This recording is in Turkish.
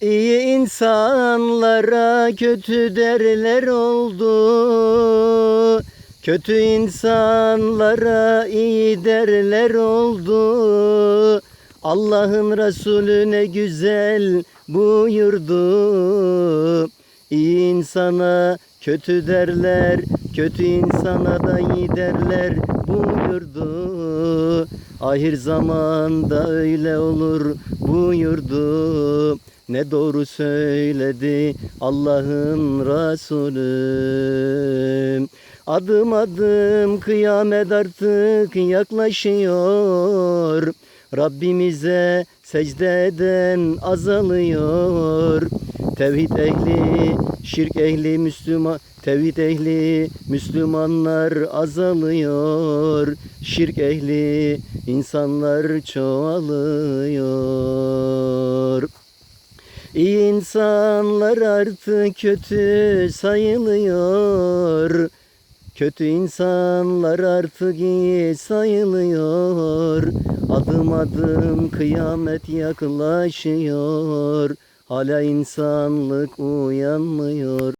İyi insanlara kötü derler oldu. Kötü insanlara iyi derler oldu. Allah'ın Resulü ne güzel buyurdu. İyi insana kötü derler, kötü insana da iyi derler buyurdu. Ahir zamanda öyle olur buyurdu. Ne doğru söyledi Allah'ın Resulü. Adım adım kıyamet artık yaklaşıyor. Rabbimize secde eden azalıyor. Tevhid ehli, şirk ehli, Müslüman, tevhid ehli, Müslümanlar azalıyor. Şirk ehli, insanlar çoğalıyor. İyi insanlar artık kötü sayılıyor. Kötü insanlar artık iyi sayılıyor. Adım adım kıyamet yaklaşıyor. Hala insanlık uyanmıyor.